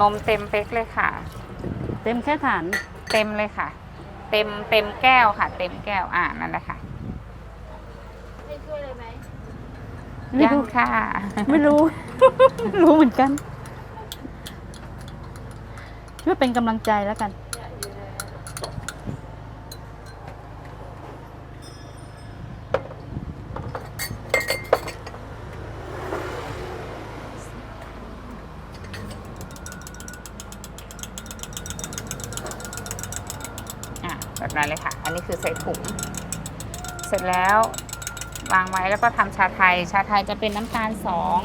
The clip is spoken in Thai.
นมเต็มเป๊กเลยค่ะ เต็มแค่ฐานเต็มเลยค่ะ เต็มเต็มแก้วค่ะ เต็มแก้วอ่านั่นแหละค่ะให้ช่วยเลยไหมไม่ยังรู้ค่ะ ไม่รู้ไม่รู้เหมือนกันช่วยเป็นกำลังใจแล้วกัน แบบนั้นเลยค่ะ อันนี้คือใส่ถุงเสร็จแล้ววางไว้แล้วก็ทำชาไทย ชาไทยจะเป็นน้ำตาลสอง